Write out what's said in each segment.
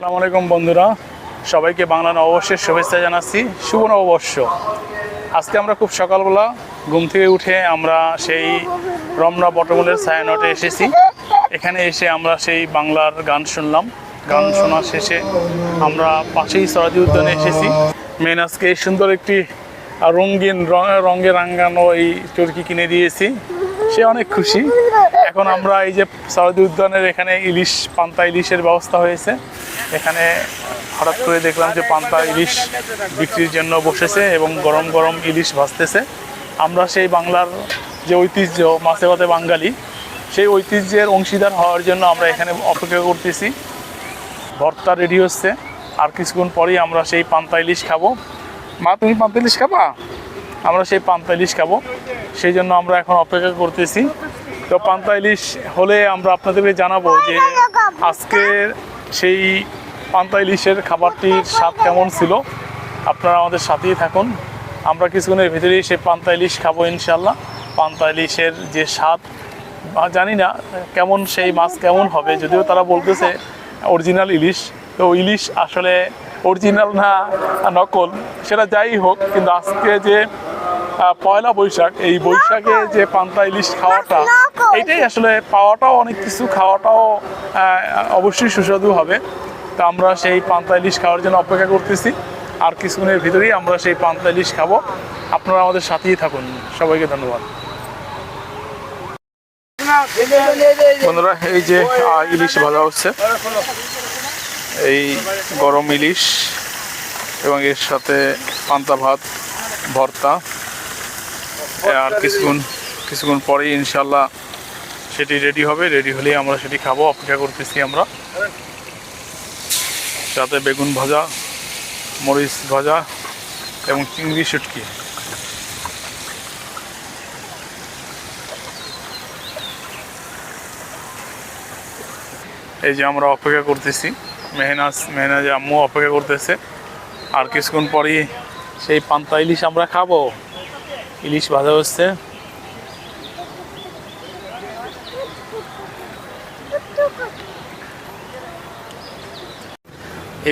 আসসালামু আলাইকুম বন্ধুরা। সবাইকে বাংলা নববর্ষের শুভেচ্ছা জানাচ্ছি। শুভ নববর্ষ। আজকে আমরা খুব সকালবেলা ঘুম থেকে উঠে আমরা সেই রমনা বটমূলের ছায়ানটে এসেছি। এখানে এসে আমরা সেই বাংলার গান শুনলাম। গান শোনার শেষে আমরা পাশেই সরাদি উদ্যানে এসেছি। মেন আজকে সুন্দর একটি রঙিন রঙে রঙে রাঙ্গানো এই চরকি কিনে দিয়েছি। সে অনেক খুশি। এখন আমরা এই যে সরদি উদ্যানের এখানে ইলিশ, পান্তা ইলিশের ব্যবস্থা হয়েছে। এখানে হঠাৎ করে দেখলাম যে পান্তা ইলিশ বিক্রির জন্য বসেছে এবং গরম গরম ইলিশ ভাজতেছে। আমরা সেই বাংলার যে ঐতিহ্য, মাছে ভাতে বাঙালি, সেই ঐতিহ্যের অংশীদার হওয়ার জন্য আমরা এখানে অপেক্ষা করতেছি। ভর্তা রেডি হচ্ছে। আর কিছুক্ষণ পরেই আমরা সেই পান্তা ইলিশ খাব। মা, তুমি পান্তা ইলিশ খাবা? আমরা সেই পান্তা ইলিশ খাব। সেই জন্য আমরা এখন অপেক্ষা করতেছি। তো পান্তা ইলিশ হলে আমরা আপনাদেরকে জানাব যে আজকে সেই পান্তা ইলিশের খাবারটির স্বাদ কেমন ছিল। আপনারা আমাদের সাথেই থাকুন। আমরা কিছুক্ষণের ভিতরেই সেই পান্তা ইলিশ খাব ইনশাল্লাহ পান্তা ইলিশের যে স্বাদ জানি না কেমন সেই মাছ কেমন হবে, যদিও তারা বলতেছে অরিজিনাল ইলিশ। তো ইলিশ আসলে অরিজিনাল না নকল সেটা যাই হোক কিন্তু আজকে যে পয়লা বৈশাখ এই বৈশাখে যে পান্তা ইলিশ খাওয়াটা এটাই আসলে পাওয়াটাও অনেক কিছু খাওয়াটাও অবশ্যই সুস্বাদু হবে। তা আমরা সেই পান্তা ইলিশ খাওয়ার জন্য অপেক্ষা করতেছি। আর কিছুক্ষণের ভিতরেই আমরা সেই পান্তা ইলিশ খাব। আপনারা আমাদের সাথেই থাকুন। সবাইকে ধন্যবাদ। বন্ধুরা এই যে ইলিশ ভাজা হচ্ছে। এই গরম ইলিশ এবং এর সাথে পান্তা ভাত, ভর্তা আর কিছুক্ষণ কিছুক্ষণ পরেই ইনশাল্লাহ সেটি রেডি হবে। রেডি হলেই আমরা সেটি খাব, অপেক্ষা করতেছি আমরা। সাথে বেগুন ভাজা, মরিচ ভাজা এবং চিংড়ি শুটকি। এই যে আমরা অপেক্ষা করতেছি। মেহনাজ মেহনাজ আম্মু অপেক্ষা করতেছে। আর কিছুক্ষণ পরেই সেই পান্তা ইলিশ আমরা খাব। ইলিশ ভাজা হচ্ছে।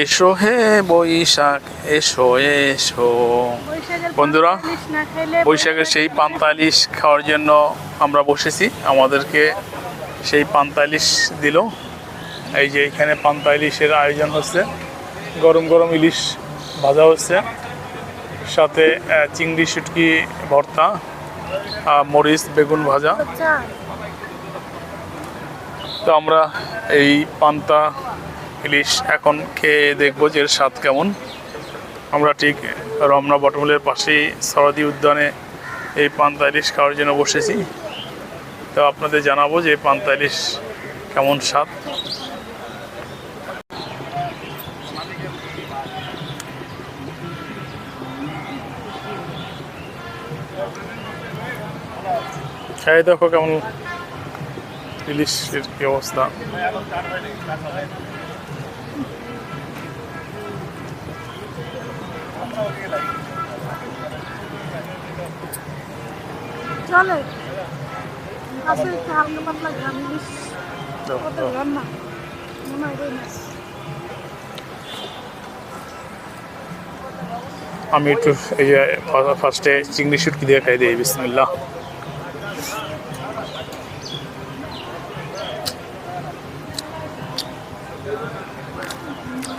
এসো হে বৈশাখ এসো এসো। বন্ধুরা, বৈশাখের সেই পান্তা ইলিশ খাওয়ার জন্য আমরা বসেছি। আমাদেরকে সেই পান্তা ইলিশ দিল। এই যে এখানে পান্তা ইলিশের আয়োজন হচ্ছে। গরম গরম ইলিশ ভাজা হচ্ছে। সাথে চিংড়ি শুটকি ভর্তা মরিচ বেগুন ভাজা। তো আমরা এই পান্তা ইলিশ এখন খেয়ে দেখব যে এর স্বাদ কেমন। আমরা ঠিক রমনা বটমূলের পাশেই সরদি উদ্যানে এই পান্তা ইলিশ খাওয়ার জন্য বসেছি। তো আপনাদের জানাব যে পান্তা ইলিশ কেমন স্বাদ। খেয়ে দেখো কেমন ইলিশের কি অবস্থা। চলে। একটু হালকা পাতলা ঘাম ইলিশ। দাও। মনে হয় আমি একটু এই যে ফার্স্টে চিংড়ি শুটকি দিয়ে খাই দিই বিসমিল্লাহ।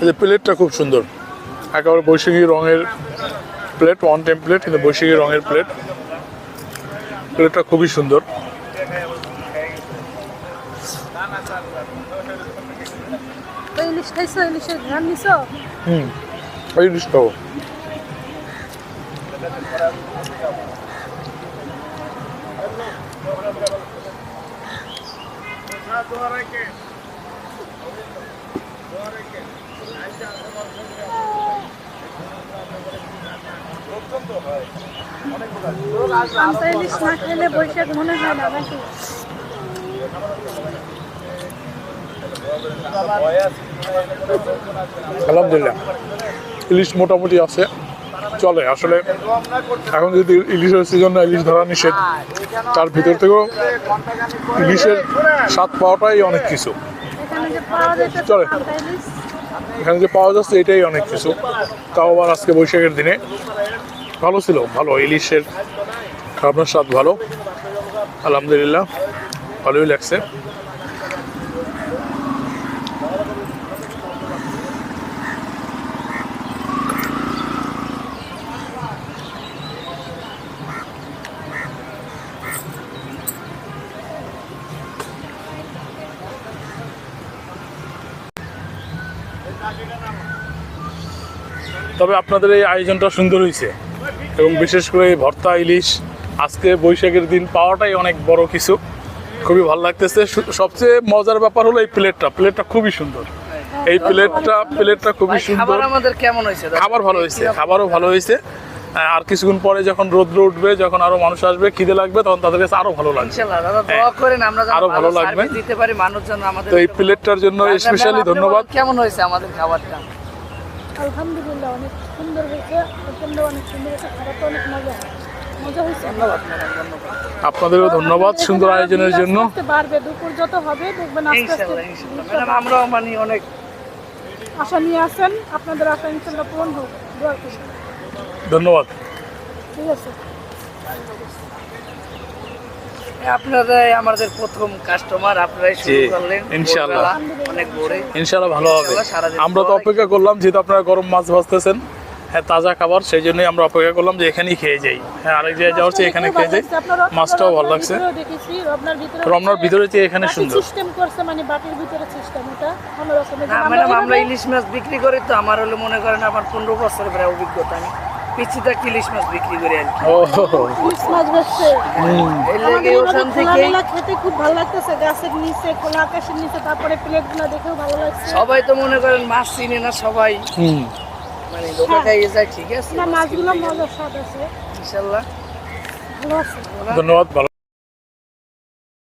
এই যে প্লেটটা খুব সুন্দর। একেবারে বৈশাখী রঙের প্লেট ওয়ান টাইম প্লেট কিন্তু বৈশাখী রঙের প্লেট। প্লেটটা খুবই সুন্দর। তো ইলিশ খাইছো? আমসা না খাইলে বৈশাখ মনে হয় না নাকি? ইলিশ মোটামুটি আছে। চলে। আসলে এখন যদি ইলিশের সিজন না ইলিশ ধরা নিষেধ, তার ভিতর থেকেও ইলিশের স্বাদ পাওয়াটাই অনেক কিছু। চলে। এখানে যে পাওয়া যাচ্ছে এটাই অনেক কিছু। তাও আবার আজকে বৈশাখের দিনে। ভালো ছিল, ভালো। ইলিশের আপনার স্বাদ ভালো। আলহামদুলিল্লাহ, ভালোই লাগছে। তবে আপনাদের এই আয়োজনটা সুন্দর হয়েছে। এবং বিশেষ করে ভর্তা ইলিশ আজকে বৈশাখের দিন পাওয়াটাই অনেক বড় কিছু। খুবই ভালো লাগতেছে। সবচেয়ে মজার ব্যাপার হলো এই প্লেটটা। প্লেটটা খুবই সুন্দর। এই প্লেটটা প্লেটটা খুবই সুন্দর খাবার আমাদের কেমন হয়েছে? খাবার ভালো হয়েছে। খাবারও ভালো হয়েছে। আর কিছুক্ষণ পরে যখন রোদ্র উঠবে যখন আরও মানুষ আসবে খিদে লাগবে তখন তাদের কাছে আরও ভালো লাগবে। দাদা দোয়া করেন আমরা আরও ভালো লাগবে। দিতে পারি আমাদের তো এই প্লেটটার জন্য স্পেশালি ধন্যবাদ। কেমন হয়েছে আমাদের খাবারটা? আলহামদুলিল্লাহ অনেক সুন্দর হয়েছে অনেক সুন্দর খাবারটা অনেক মজা মজা হয়েছে। ধন্যবাদ ম্যাডাম ধন্যবাদ। আপনাদেরও ধন্যবাদ সুন্দর আয়োজনের জন্য। আস্তে আস্তে দুপুর যত হবে দেখবেন আস্তে ইনশাআল্লাহ আস্তে ইনশাআল্লাহ ম্যাডাম আমরাও মানে অনেক আশা নিয়ে আসেন আপনাদের আশা ইনশাল্লাহ পূরণ হোক। ধন্যবাদ। ঠিক আছে। আপনারাই আমাদের প্রথম কাস্টমার আপনারাই শুরু করলেন। ইনশাআল্লাহ। অনেক ভোরে। ইনশাআল্লাহ ভালো হবে। আমরা তো অপেক্ষা করলাম যেহেতু আপনারা গরম মাছ ভাজতেছেন হ্যাঁ তাজা খাবার সেই জন্যই আমরা অপেক্ষা করলাম যে এখানেই খেয়ে যাই। হ্যাঁ আরেক জায়গায় যাওয়ার চেয়ে এখানে খেয়ে যাই। মাছটাও ভালো লাগছে। রমনার ভিতরে চেয়ে এখানে সুন্দর। সিস্টেম করছে মানে বাটির ভিতরে সিস্টেম ওটা আমরা ইলিশ মাছ বিক্রি করি তো আমার হলো মনে করেন আমার পনেরো বছর প্রায় অভিজ্ঞতা আমি পিছিতে কিলিশ মাছ বিক্রি করি আর কি। ইলিশ মাছ বেচছে। এর লাগে ওখান থেকে খেতে খুব ভালো লাগতেছে গাছের নিচে খোলা আকাশের নিচে তারপরে প্লেটগুলো দেখেও ভালো লাগছে। সবাই তো মনে করেন মাছ চিনে না সবাই। মানে যায় ঠিক আছে? না মাছগুলো মজার স্বাদ আছে। ইনশাল্লাহ। ধন্যবাদ ভালো